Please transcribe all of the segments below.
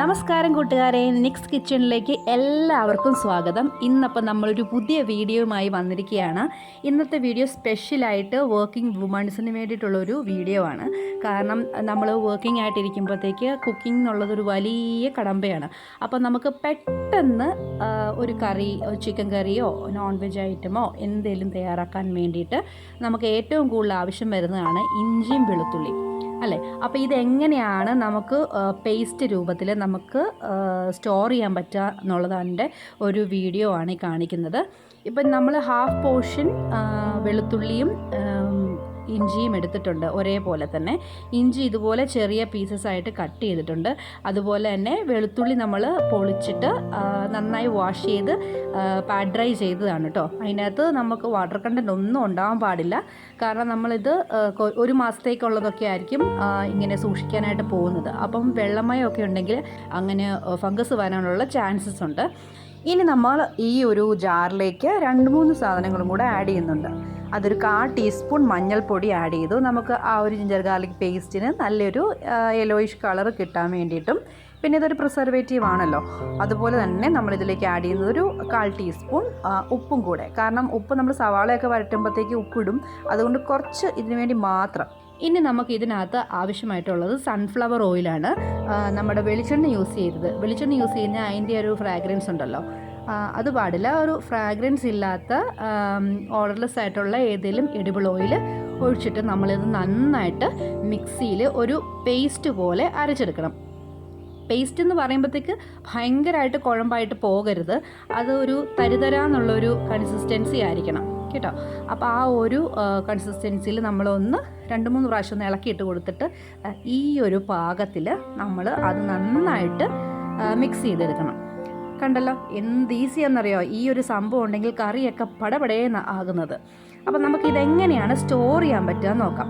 നമസ്കാരം കൂട്ടുകാരെ നിക്സ് കിച്ചണിലേക്ക് എല്ലാവർക്കും സ്വാഗതം. ഇന്നപ്പോൾ നമ്മളൊരു പുതിയ വീഡിയോയുമായി വന്നിരിക്കുകയാണ്. ഇന്നത്തെ വീഡിയോ സ്പെഷ്യലായിട്ട് വർക്കിംഗ് വുമൺസിന് വേണ്ടിയിട്ടുള്ളൊരു വീഡിയോ ആണ്. കാരണം നമ്മൾ വർക്കിംഗ് ആയിട്ടിരിക്കുമ്പോഴത്തേക്ക് കുക്കിംഗ് എന്നുള്ളതൊരു വലിയ കടമ്പയാണ്. അപ്പോൾ നമുക്ക് പെട്ടെന്ന് ഒരു കറി ചിക്കൻ കറിയോ നോൺ വെജ് ഐറ്റമോ എന്തെങ്കിലും തയ്യാറാക്കാൻ വേണ്ടിയിട്ട് നമുക്ക് ഏറ്റവും കൂടുതൽ ആവശ്യം വരുന്നതാണ് ഇഞ്ചിയും വെളുത്തുള്ളിയും. അല്ലേ? അപ്പോൾ ഇതെങ്ങനെയാണ് നമുക്ക് പേസ്റ്റ് രൂപത്തിൽ നമുക്ക് സ്റ്റോർ ചെയ്യാൻ പറ്റുക എന്നുള്ളതിന്റെ ഒരു വീഡിയോ ആണ് കാണിക്കുന്നത്. ഇപ്പം നമ്മൾ ഹാഫ് പോർഷൻ വെളുത്തുള്ളിയും ഇഞ്ചിയും എടുത്തിട്ടുണ്ട് ഒരേപോലെ തന്നെ. ഇഞ്ചി ഇതുപോലെ ചെറിയ പീസസ് ആയിട്ട് കട്ട് ചെയ്തിട്ടുണ്ട്. അതുപോലെ തന്നെ വെളുത്തുള്ളി നമ്മൾ പൊളിച്ചിട്ട് നന്നായി വാഷ് ചെയ്ത് പാഡ് ഡ്രൈ ചെയ്തതാണ് കേട്ടോ അതിനകത്ത് നമുക്ക് വാട്ടർ കണ്ടന്റ് ഒന്നും ഉണ്ടാവാൻ പാടില്ല. കാരണം നമ്മളിത് ഒരു മാസത്തേക്കുള്ളതൊക്കെ ആയിരിക്കും ഇങ്ങനെ സൂക്ഷിക്കാനായിട്ട് പോകുന്നത്. അപ്പം വെള്ളമയമൊക്കെ ഉണ്ടെങ്കിൽ അങ്ങനെ ഫംഗസ് വരാനുള്ള ചാൻസസ് ഉണ്ട്. ഇനി നമ്മൾ ഈ ഒരു ജാറിലേക്ക് രണ്ട് മൂന്ന് സാധനങ്ങളും കൂടെ ആഡ് ചെയ്യുന്നുണ്ട്. അതൊരു കാ ടീസ്പൂൺ മഞ്ഞൾപ്പൊടി ആഡ് ചെയ്തു. നമുക്ക് ആ ഒരു ജിഞ്ചർ ഗാർലിക് പേസ്റ്റിന് നല്ലൊരു യെലോയിഷ് കളർ കിട്ടാൻ വേണ്ടിയിട്ടും പിന്നെ ഇതൊരു പ്രിസർവേറ്റീവ് ആണല്ലോ. അതുപോലെ തന്നെ നമ്മൾ ഇതിലേക്ക് ആഡ് ചെയ്യുന്നത് ഒരു കാൽ ടീസ്പൂൺ ഉപ്പും കൂടെ. കാരണം ഉപ്പ് നമ്മൾ സവാളയൊക്കെ വരട്ടുമ്പോഴത്തേക്ക് ഉപ്പിടും. അതുകൊണ്ട് കുറച്ച് ഇതിനു വേണ്ടി മാത്രം ഇനി നമുക്ക് ഇതിനകത്ത് ആവശ്യമായിട്ടുള്ളത് സൺഫ്ലവർ ഓയിലാണ് നമ്മുടെ വെളിച്ചെണ്ണ യൂസ് ചെയ്തത്. വെളിച്ചെണ്ണ യൂസ് ചെയ്യുന്ന അതിന്റെ ഒരു ഫ്രാഗ്രൻസ് ഉണ്ടല്ലോ. അത് പാടില്ല. ഒരു ഫ്രാഗ്രൻസ് ഇല്ലാത്ത ഓർഡർലെസ് ആയിട്ടുള്ള ഏതെങ്കിലും എഡിബിൾ ഓയിൽ ഒഴിച്ചിട്ട് നമ്മളിത് നന്നായിട്ട് മിക്സിയിൽ ഒരു പേസ്റ്റ് പോലെ അരച്ചെടുക്കണം. പേസ്റ്റ് എന്ന് പറയുമ്പോഴത്തേക്ക് ഭയങ്കരമായിട്ട് കുഴമ്പായിട്ട് പോകരുത്. അത് ഒരു തരിതരാന്നുള്ളൊരു കൺസിസ്റ്റൻസി ആയിരിക്കണം. കേട്ടോ അപ്പോൾ ആ ഒരു കൺസിസ്റ്റൻസിയിൽ നമ്മളൊന്ന് രണ്ട് മൂന്ന് പ്രാവശ്യം ഒന്ന് ഇളക്കിയിട്ട് കൊടുത്തിട്ട് ഈ ഒരു പാകത്തിൽ നമ്മൾ അത് നന്നായിട്ട് മിക്സ് ചെയ്തെടുക്കണം. കണ്ടല്ലോ? എന്ത് ഈസി എന്നറിയോ ഈ ഒരു സംഭവം ഉണ്ടെങ്കിൽ കറിയൊക്കെ പടപടേന്ന് ആകുന്നത്. അപ്പം നമുക്ക് ഇതെങ്ങനെയാണ് സ്റ്റോർ ചെയ്യാൻ പറ്റുക നോക്കാം.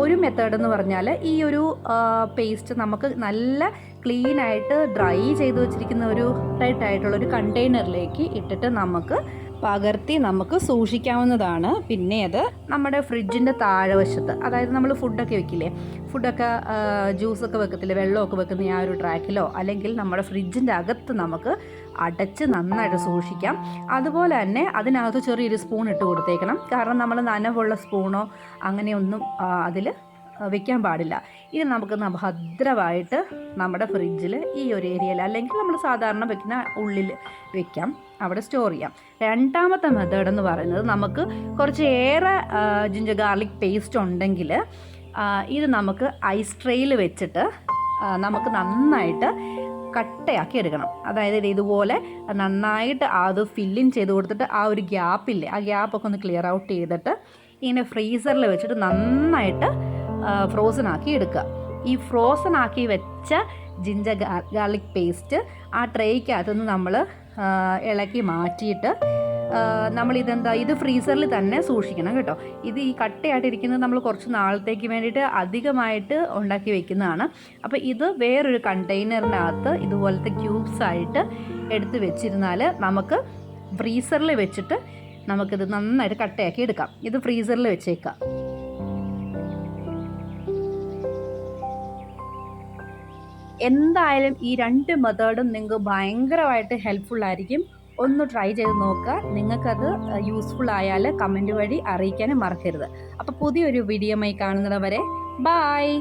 ഒരു മെത്തേഡ് എന്ന് പറഞ്ഞാൽ ഈ ഒരു പേസ്റ്റ് നമുക്ക് നല്ല ക്ലീൻ ആയിട്ട് ഡ്രൈ ചെയ്ത് വെച്ചിരിക്കുന്ന ഒരു ടൈറ്റ് ആയിട്ടുള്ള ഒരു കണ്ടെയ്നറിലേക്ക് ഇട്ടിട്ട് നമുക്ക് പകർത്തി നമുക്ക് സൂക്ഷിക്കാവുന്നതാണ്. പിന്നെ അത് നമ്മുടെ ഫ്രിഡ്ജിന്റെ താഴെവശത്ത് അതായത് നമ്മൾ ഫുഡൊക്കെ വെക്കില്ലേ? ഫുഡൊക്കെ ജ്യൂസൊക്കെ വെക്കത്തില്ലേ? വെള്ളമൊക്കെ വെക്കുന്ന ആ ഒരു ട്രാക്കിലോ അല്ലെങ്കിൽ നമ്മുടെ ഫ്രിഡ്ജിന്റെ അകത്ത് നമുക്ക് അടച്ച് നന്നായിട്ട് സൂക്ഷിക്കാം. അതുപോലെ തന്നെ അതിനകത്ത് ചെറിയൊരു സ്പൂൺ ഇട്ട് കൊടുത്തേക്കണം. കാരണം നമ്മൾ നനവുള്ള സ്പൂണോ അങ്ങനെയൊന്നും അതിൽ വെക്കാൻ പാടില്ല. ഇത് നമുക്ക് ഭദ്രമായിട്ട് നമ്മുടെ ഫ്രിഡ്ജിൽ ഈ ഒരു ഏരിയയിൽ അല്ലെങ്കിൽ നമ്മൾ സാധാരണ വെക്കുന്ന ഉള്ളിൽ വെക്കാം. അവിടെ സ്റ്റോർ ചെയ്യാം. രണ്ടാമത്തെ മെത്തേഡ് എന്ന് പറയുന്നത് നമുക്ക് കുറച്ച് ഏറെ ജിഞ്ചർ ഗാർലിക് പേസ്റ്റ് ഉണ്ടെങ്കിൽ ഇത് നമുക്ക് ഐസ് ട്രേയിൽ വെച്ചിട്ട് നമുക്ക് നന്നായിട്ട് കട്ടയാക്കി എടുക്കണം. അതായത് ഇത് ഇതുപോലെ നന്നായിട്ട് അത് ഫില്ലിൻ ചെയ്ത് കൊടുത്തിട്ട് ആ ഒരു ഗ്യാപ്പില്ലേ ആ ഗ്യാപ്പൊക്കെ ഒന്ന് ക്ലിയർ ഔട്ട് ചെയ്തിട്ട് ഇങ്ങനെ ഫ്രീസറിൽ വെച്ചിട്ട് നന്നായിട്ട് ഫ്രോസൺ ആക്കി എടുക്കുക. ഈ ഫ്രോസൺ ആക്കി വെച്ച ജിഞ്ചർ ഗാർലിക് പേസ്റ്റ് ആ ട്രേക്കകത്തുനിന്ന് നമ്മൾ ഇളക്കി മാറ്റിയിട്ട് നമ്മൾ ഇതെന്താ ഇത് ഫ്രീസറിൽ തന്നെ സൂക്ഷിക്കണം കേട്ടോ. ഇത് ഈ കട്ടയായിട്ടിരിക്കുന്നത് നമ്മൾ കുറച്ച് നാളത്തേക്ക് വേണ്ടിയിട്ട് അധികമായിട്ട് ഉണ്ടാക്കി വെക്കുന്നതാണ്. അപ്പോൾ ഇത് വേറൊരു കണ്ടെയ്നറിനകത്ത് ഇതുപോലത്തെ ക്യൂബ്സ് ആയിട്ട് എടുത്ത് വെച്ചിരുന്നാൽ നമുക്ക് ഫ്രീസറിൽ വെച്ചിട്ട് നമുക്കിത് നന്നായിട്ട് കട്ടയാക്കി എടുക്കാം. ഇത് ഫ്രീസറിൽ വെച്ചേക്കാം. എന്തായാലും ഈ രണ്ട് മെത്തേഡും നിങ്ങൾക്ക് ഭയങ്കരമായിട്ട് ഹെൽപ്ഫുൾ ആയിരിക്കും. ഒന്ന് ട്രൈ ചെയ്ത് നോക്കുക. നിങ്ങൾക്കത് യൂസ്ഫുൾ ആയാൽ കമന്റ് വഴി അറിയിക്കാനും മറക്കരുത്. അപ്പോൾ പുതിയൊരു വീഡിയോമായി കാണുന്നത് വരെ ബായ്